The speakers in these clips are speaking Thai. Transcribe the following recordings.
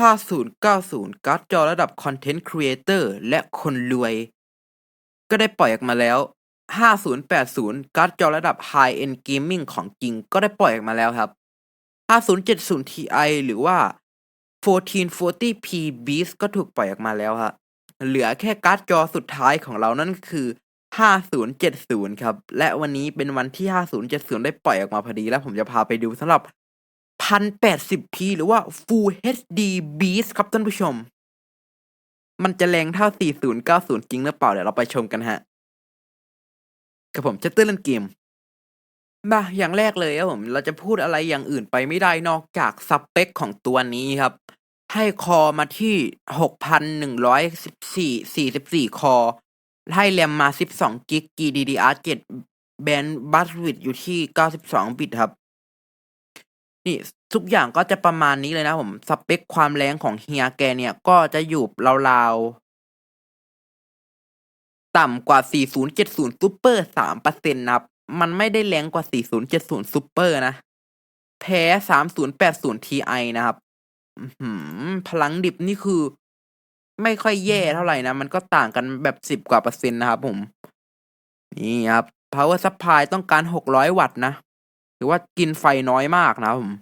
5090 การ์ดจอระดับคอนเทนต์ครีเอเตอร์และคนรวย ก็ได้ปล่อยออกมาแล้ว 5080 การ์ดจอระดับ High End Gaming ของจริงก็ได้ปล่อยออกมาแล้วครับ 5070 Ti หรือว่า 1440p Beast ก็ถูกปล่อยออกมาแล้วฮะเหลือแค่การ์ดจอสุดท้ายของเรานั่นก็คือ 5070 ครับ และวันนี้เป็นวันที่ 5070 ได้ปล่อยออกมาพอดี แล้วผมจะพาไปดูสำหรับ 1080p หรือว่า Full HD Beast ครับท่านผู้ชม มันจะแรงเท่า 4090 จริงหรือเปล่า เดี๋ยวเราไปชมกันฮะกับผมจะเต้นเล่นเกมมาอย่างแรกเลยครับผม เราจะพูดอะไรอย่างอื่นไปไม่ได้นอกจากสเปคของตัวนี้ครับ ให้คอมาที่ 6,114 44 คอ ให้แรมมา 12กิก GDDR7 แบนด์บัสวิดอยู่ที่ 92 บิตครับ นี่ทุกอย่างก็จะประมาณนี้เลยนะผม สเปคความแรงของเฮียแกเนี่ยก็จะอยู่ราวๆต่ำกว่า 4070 Super 3%นะครับ มันไม่ได้แรงกว่า 4070 Super นะ แพ้ 3080 Ti นะครับหือพลังดิบนี่คือ ไม่ค่อยแย่เท่าไหร่นะ มันก็ต่างกันแบบ10กว่าเปอร์เซ็นต์นะครับผม นี่ครับ Power Supply ต้องการ 600 วัตต์นะ รือว่ากินไฟน้อยมากนะผม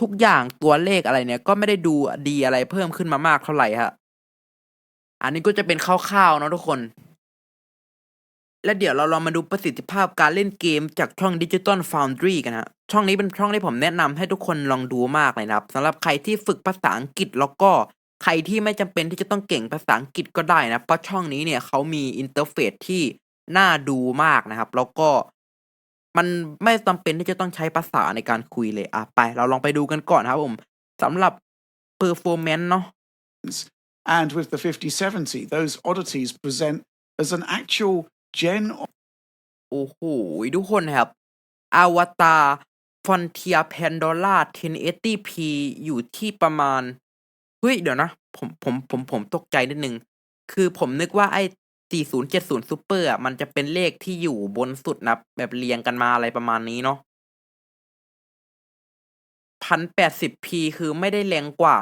ทุกอย่างตัวเลขอะไรเนี่ย ก็ไม่ได้ดูดีอะไรเพิ่มขึ้นมามากเท่าไหร่ฮะอันนี้ก็จะเป็นคร่าวๆเนาะทุกคน แล้วเดี๋ยวเราลองมาดูประสิทธิภาพการเล่นเกมจากช่อง Digital Foundry กันฮะช่องนี้เป็นช่องที่ผมแนะนำให้ทุกคนลองดูมากเลยนะครับสำหรับใครที่ฝึกภาษาอังกฤษแล้วก็ใครที่ไม่จำเป็นที่จะต้องเก่งภาษาอังกฤษก็ได้นะเพราะช่องนี้เนี่ยเขามีอินเทอร์เฟซที่น่าดูมากนะครับ แล้วก็ มันไม่จำเป็นที่จะต้องใช้ภาษาในการคุยเลย อะ ไป เราลองไปดูกันก่อนครับผมสำหรับ performance เนาะ And with the 5070, those oddities present as an actual Gen โอ้โห ทุกคนครับอวตารฟอนเทียแพนดอล่า 1080p อยู่ที่ประมาณ เฮ้ย เดี๋ยวนะ ผมผมผมผมตกใจนิดนึง คือผมนึกว่าไอ้ 4070 Super อะมันจะเป็นเลขที่อยู่บนสุดนะแบบเรียงกันมาอะไรประมาณนี้เนาะ 1080p คือไม่ได้แรงกว่า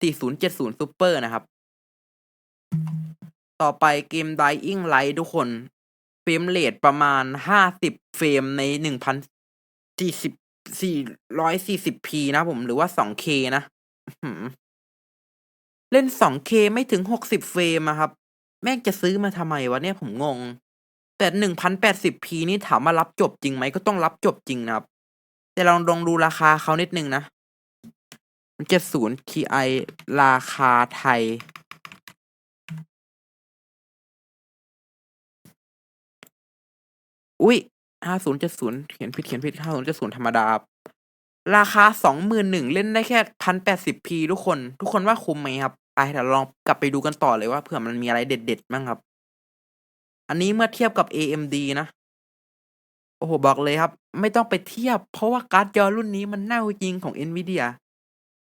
4070 Super นะครับ ต่อไปเกม Dying Light ทุกคน เฟรมเรทประมาณ 50 เฟรมใน 1,040 440p นะผมหรือว่า 2k นะ เล่น 2k ไม่ถึง 60 เฟรมอะครับ แม่งจะซื้อมาทำไมวะเนี่ยผมงง แต่ 1080p นี่ถามว่ารับจบจริงไหมก็ต้องรับจบจริงนะครับ แต่ลองลองดูราคาเขานิดนึงนะ70 Ti ราคาไทยอุ้ยห้าศูนย์เจ็ดศูนย์เขียนผิดเขียนผิดห้าศูนย์เจ็ดศูนย์ธรรมดา ราคาสองหมื่นหนึ่งเล่นได้แค่พันแปดสิบพีทุกคน ทุกคนว่าคุ้มไหมครับ ไปเดี๋ยวลองกลับไปดูกันต่อเลยว่าเผื่อมันมีอะไรเด็ดๆบ้างครับ อันนี้เมื่อเทียบกับ AMD นะ โอ้โห บอกเลยครับ ไม่ต้องไปเทียบ เพราะว่าการ์ดจอรุ่นนี้มันเน่าจริงของ Nvidia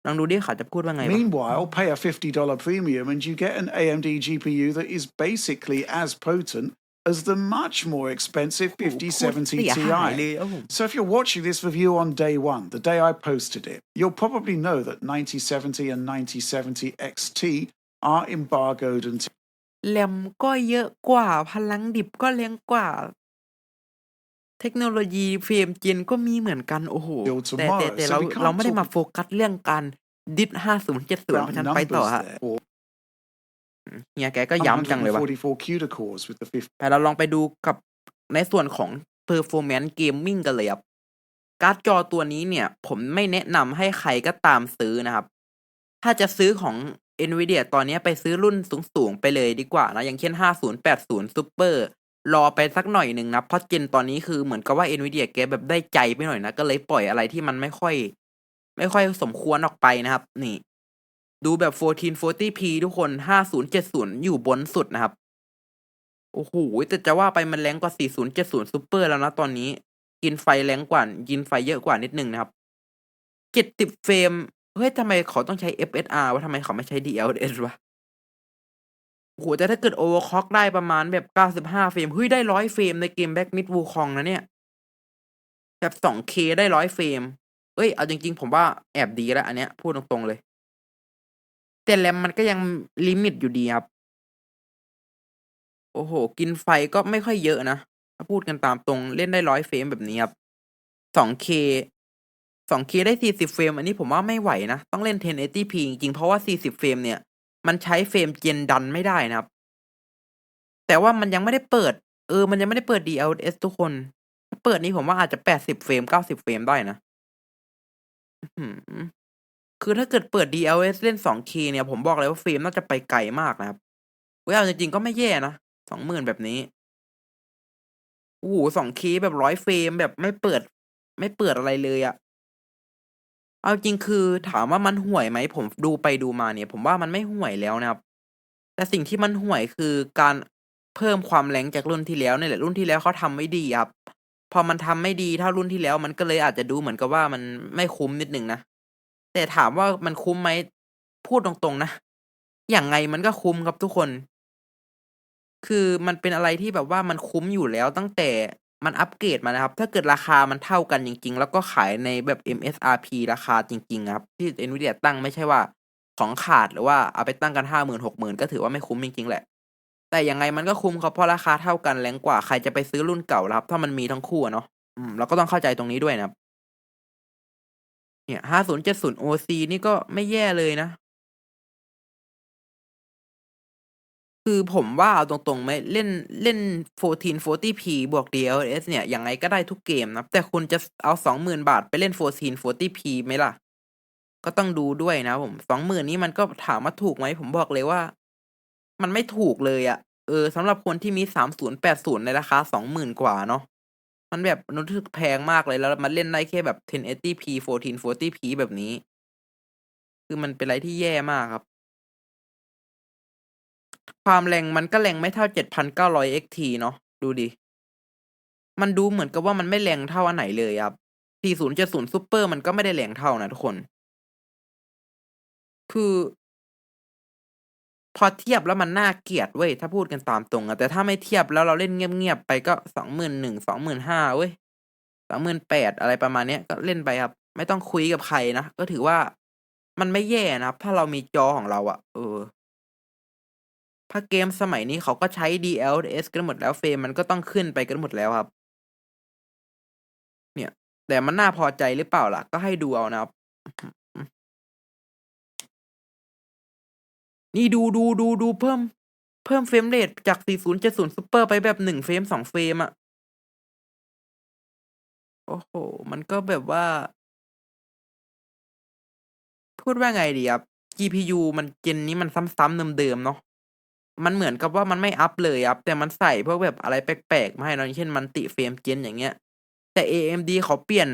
ลองดูดิเขาจะพูดว่าไง Meanwhile, pay a $50 premium and you get an AMD GPU that is basically as potent as the much more expensive โอ้โหโคตร5070เสียหายเลย Ti. ครับผม So if you're watching this review on day one, the day I posted it, you'll probably know that 9070 and 9070 XT are embargoed until แรมก็เยอะกว่า พลังดิบก็แรงกว่า เทคโนโลยีเฟรมเจนก็มีเหมือนกัน โอ้โห Till แต่แต่ tomorrow, แต่ so เรา we can't เราไม่ได้มา talk โฟกัสเรื่องการดิสห้าศูนย์เจ็ดศูนย์ about เพราะฉะนั้นไปต่อ numbers ฮะ there. Or เฮียแกก็ย้ำจังเลยวะ144 CUDA cores with the 50. แต่เราลองไปดูกับในส่วนของ performance gaming กันเลยครับ การ์ดจอตัวนี้เนี่ย ผมไม่แนะนำให้ใครก็ตามซื้อนะครับ ถ้าจะซื้อของ Nvidia ตอนนี้ไปซื้อรุ่นสูง ๆ ไปเลยดีกว่านะ อย่างเช่น 5080 Super รอไปสักหน่อยหนึ่งนะเพราะเจนตอนนี้คือเหมือนกับว่า Nvidia แกแบบได้ใจไปหน่อยนะ ก็เลยปล่อยอะไรที่มันไม่ค่อย ไม่ค่อยสมควรออกไปนะครับ นี่ ดูแบบ 1440p ทุกคน 5070 อยู่บนสุดนะครับ โอ้โห แต่จะว่าไปมันแรงกว่า 4070 Super แล้วนะตอนนี้ กินไฟแรงกว่า กินไฟเยอะกว่านิดนึงนะครับ 70 เฟรม เฮ้ยทำไมเขาต้องใช้ FSR วะทำไมเขาไม่ใช้ DLSS วะ โอ้โห แต่ถ้าเกิด Overclock ได้ประมาณแบบ 95 เฟรม เฮ้ย ได้ 100 เฟรมในเกม Black Myth Wukong นะเนี่ย แบบ 2K ได้ 100 เฟรม เอ้ย เอาจริงๆ ผมว่าแอบดีแล้วอันเนี้ย พูดตรงๆเลย แต่แรมมันก็ยังลิมิตอยู่ดีครับ โอ้โห กินไฟก็ไม่ค่อยเยอะนะ ถ้าพูดกันตามตรงเล่นได้ร้อยเฟรมแบบนี้ครับ 2K 2K ได้ 40 เฟรม อันนี้ผมว่าไม่ไหวนะ ต้องเล่น 1080p จริงๆ เพราะว่า 40 เฟรมเนี่ย มันใช้เฟรมเจนดันไม่ได้นะครับ แต่ว่ามันยังไม่ได้เปิด เออ มันยังไม่ได้เปิด DLSS ทุกคนถ้าเปิดนี้ผมว่าอาจจะ 80 เฟรม 90 เฟรมได้นะ คือถ้าเกิดเปิด DLS เล่น 2K เนี่ย ผมบอกเลยว่าเฟรมน่าจะไปไกลมากนะครับเว้ยเอาจริงๆก็ไม่แย่นะ20,000แบบนี้โอ้โฮ 2K แบบ100เฟรมแบบไม่เปิด ไม่เปิดอะไรเลยอะเอาจริงคือถามว่ามันห่วยไหมผมดูไปดูมาเนี่ย ผมว่ามันไม่ห่วยแล้วนะครับ แต่สิ่งที่มันห่วยคือการเพิ่มความ rank จากรุ่นที่แล้วนี่แหละรุ่นที่แล้วเขาทำไม่ดีครับ พอมันทำไม่ดีเท่ารุ่นที่แล้ว มันก็เลยอาจจะดูเหมือนกับว่ามันไม่คุ้มนิดหนึ่งนะ แต่ถามว่ามันคุ้มไหมพูดตรงๆนะอยังไงมันก็คุ้มครับทุกคน คือมันเป็นอะไรที่แบบว่ามันคุ้มอยู่แล้วตั้งแต่มันอัปเกรดมานะครับ ถ้าเกิดราคามันเท่ากันจริง ๆ แล้วก็ขายในแบบ MSRP ราคาจริง ๆ ครับ ที่ Nvidia ตั้งไม่ใช่ว่าของขาดหรือว่าเอาไปตั้งกัน50,000 60,000ก็ถือว่าไม่คุ้มจริง ๆ แหละ แต่ยังไงมันก็คุ้มครับเพราะราคาเท่ากันแรงกว่าใครจะไปซื้อรุ่นเก่าครับ ถ้ามันมีทั้งคู่เนาะอืมเราก็ต้องเข้าใจตรงนี้ด้วยนะครับ เนี่ย5070 OC นี่ก็ไม่แย่เลยนะ คือผมว่าเอาตรงๆไหมเล่นเล่น 1440p บวก DLS เนี่ย ยังไงก็ได้ทุกเกมนะ แต่คุณจะเอา 20,000 บาทไปเล่น 1440p ไหมล่ะ ก็ต้องดูด้วยนะผม 20,000 นี้มันก็ถามว่าถูกไหม ผมบอกเลยว่า มันไม่ถูกเลยอะเออสำหรับคนที่มี 3080 ในราคา 20,000 กว่าเนาะ มันแบบนรู้สึกแพงมากเลย แล้วมันเล่นได้แค่แบบ 1080p 1440p แบบนี้ คือมันเป็นอะไรที่แย่มากครับ ความแรงมันก็แรงไม่เท่า 7,900 XT เนาะดูดิ มันดูเหมือนกับว่ามันไม่แรงเท่าอันไหนเลยครับ 4070 Super มันก็ไม่ได้แรงเท่านะทุกคน คือ พอเทียบแล้วมันน่าเกลียดเว้ยถ้าพูดกันตามตรงอะแต่ถ้าไม่เทียบแล้วเราเล่นเงียบๆไปก็21,000 25,000เว้ย28,000อะไรประมาณเนี้ยก็เล่นไปครับ ไม่ต้องคุยกับใครนะก็ถือว่ามันไม่แย่นะครับ ถ้าเรามีจอของเราอะเออถ้าเกมสมัยนี้เขาก็ใช้ DLS กันหมดแล้วเฟรมมันก็ต้องขึ้นไปกันหมดแล้วครับ เนี่ย แต่มันน่าพอใจหรือเปล่าล่ะ ก็ให้ดูเอานะครับ นี่ดูๆๆๆเพิ่ม เพิ่มเฟรมเรตจาก 4070 Super ไปแบบ1เฟรม2เฟรมอะโอ้โฮมันก็แบบว่า พูดว่าไงดีครับ GPU มัน Gen นี้มันซ้ำๆเดิมๆเนาะ มันเหมือนกับว่ามันไม่อัปเลยครับแต่มันใส่พวกแบบอะไรแปลกๆ มาให้เนาะอย่างเช่น Multi Frame Gen อย่างเงี้ย แต่ AMD เขาเปลี่ยน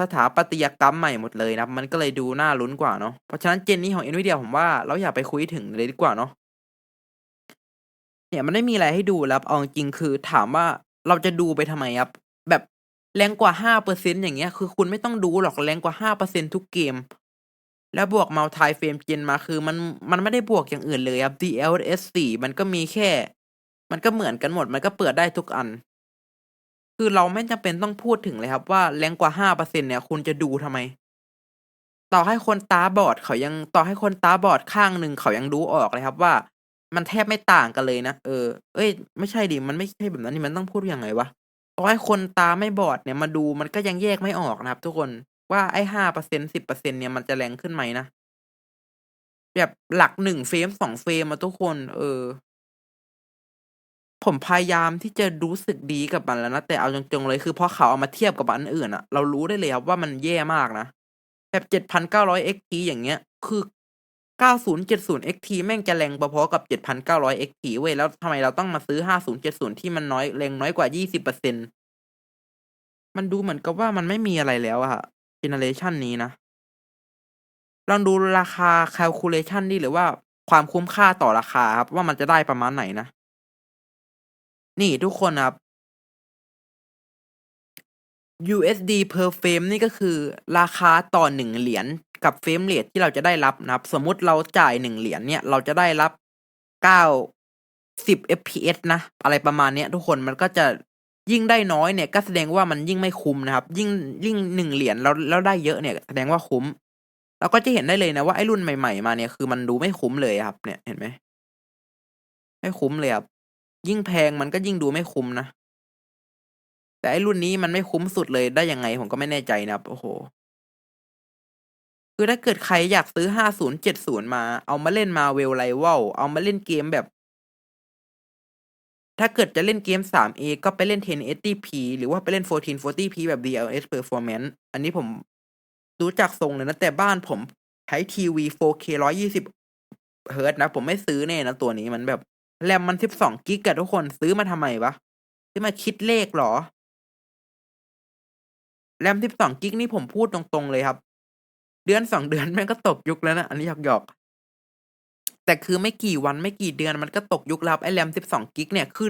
สถาปัตยกรรมใหม่หมดเลยนะครับ มันก็เลยดูน่าลุ้นกว่าเนาะ เพราะฉะนั้น Gen นี้ของ Nvidia ผมว่าเราอย่าไปคุยถึงเลยดีกว่าเนาะ เนี่ยมันไม่มีอะไรให้ดูแล้วเอาจริงคือถามว่าเราจะดูไปทำไมครับ แบบแรงกว่า5%อร์เซ็นอย่างเงี้ย คือคุณไม่ต้องดูหรอกแรงกว่า5%ทุกเกม แล้วบวก Multi Frame Gen มาคือมันมันไม่ได้บวกอย่างอื่นเลยครับ DLSS 4มันก็มีแค่ มันก็เหมือนกันหมด มันก็เปิดได้ทุกอัน คือเราไม่จำเป็นต้องพูดถึงเลยครับว่าแรงกว่า 5%เนี่ยคุณจะดูทำไม ต่อให้คนตาบอดเขายังต่อให้คนตาบอดข้างหนึ่งเขายังดูออกเลยครับว่า มันแทบไม่ต่างกันเลยนะเออ เอ๊ยไม่ใช่ดิมันไม่ใช่แบบนั้นนี่มันต้องพูดยังไงวะต่อให้คนตาไม่บอดเนี่ยมาดูมันก็ยังแยกไม่ออกนะครับ ทุกคนว่าไอ้5% 10%เซ็นสิบเปอร์เซ็นเนี่ยมันจะแรงขึ้นไหมนะแบบหลัก1เฟรม2เฟรมอะทุกคน เออ ผมพยายามที่จะรู้สึกดีกับมันแล้วนะ แต่เอาตรงๆเลยคือพอเขาเอามาเทียบกับอันอื่นอะเรารู้ได้เลยครับว่ามันแย่มากนะ แบบ7,900 XT อย่างเงี้ย คือ9070 XT แม่งจะแรงพอๆกับ7,900 XT เว้ยแล้วทำไมเราต้องมาซื้อ5070ที่มันน้อยแรงน้อยกว่า20%มันดูเหมือนกับว่ามันไม่มีอะไรแล้วอะครับเจเนอเรชันนี้นะลองดูราคา calculation ดิหรือว่าความคุ้มค่าต่อราคาครับว่ามันจะได้ประมาณไหนนะ นี่ทุกคนครับ USD per frame นี่ก็คือราคาต่อ1เหรียญกับเฟรมเรตที่เราจะได้รับนะครับ สมมุติเราจ่าย1เหรียญเนี่ยเราจะได้รับ9 10 FPS นะ อะไรประมาณเนี้ยทุกคนมันก็จะยิ่งได้น้อยเนี่ย ก็แสดงว่ามันยิ่งไม่คุ้มนะครับ ยิ่งยิ่ง1เหรียญแล้วแล้วได้เยอะเนี่ย แสดงว่าคุ้ม เราก็จะเห็นได้เลยนะว่าไอ้รุ่นใหม่ ๆ มาเนี่ยคือมันดูไม่คุ้มเลยครับ เนี่ยเห็นไหมไม่คุ้มเลยครับ ยิ่งแพงมันก็ยิ่งดูไม่คุ้มนะ แต่ไอรุ่นนี้มันไม่คุ้มสุดเลยได้ยังไงผมก็ไม่แน่ใจนะครับ โอ้โห คือถ้าเกิดใครอยากซื้อห้าศูนย์เจ็ดศูนย์มา เอามาเล่นมาเวลไลวลเอามาเล่นเกมแบบ ถ้าเกิดจะเล่นเกม 3A ก็ไปเล่น 1080p หรือว่าไปเล่น 1440p แบบ DLS Performance อันนี้ผมรู้จักทรงเลยนะ แต่บ้านผมใช้ทีวี 4K 120เฮิร์ตนะ ผมไม่ซื้อแน่นะ ตัวนี้มันแบบ แรมมัน12กิกอะทุกคนซื้อมาทำไมวะ ซื้อมาคิดเลขเหรอ แรม12กิกนี่ผมพูดตรงๆเลยครับ เดือนสองเดือนแม่งก็ตกยุคแล้วนะ อันนี้หยอกๆ แต่คือไม่กี่วันไม่กี่เดือนมันก็ตกยุคแล้วครับไอ้แรม12กิกเนี่ยคือ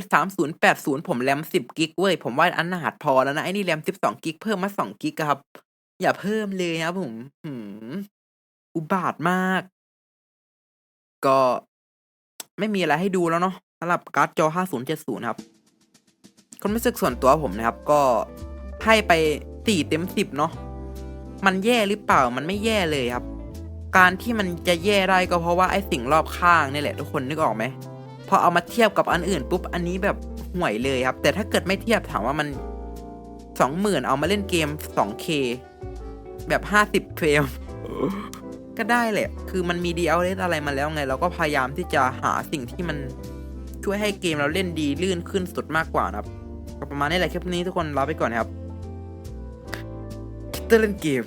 3080ผมแรม10กิกเว้ยผมว่าอันนาดพอแล้วนะไอ้นี่แรม12กิกเพิ่มมา2กิกะครับ อย่าเพิ่มเลยครับผมหืมอุบาทมาก ก็ ไม่มีอะไรให้ดูแล้วเนาะสำหรับการ์ดจอ 5070 ครับความรู้สึกส่วนตัวผมนะครับ ก็ให้ไป 4 เต็ม 10 เนาะมันแย่หรือเปล่ามันไม่แย่เลยครับ การที่มันจะแย่ได้ก็เพราะว่าไอ้สิ่งรอบข้างนี่แหละทุกคนนึกออกไหมพอเอามาเทียบกับอันอื่นปุ๊บอันนี้แบบห่วยเลยครับ แต่ถ้าเกิดไม่เทียบถามว่ามันสองหมื่นเอามาเล่นเกม 2K แบบห้าสิบเฟรม ก็ได้แหละ คือมันมีดีเอลเลสอะไรมาแล้วไง เราก็พยายามที่จะหาสิ่งที่มันช่วยให้เกมเราเล่นดีลื่นขึ้นสุดมากกว่านะครับ ประมาณนี้แหละคลิปนี้ทุกคนลาไปก่อนครับคิดเตอร์เล่นเกม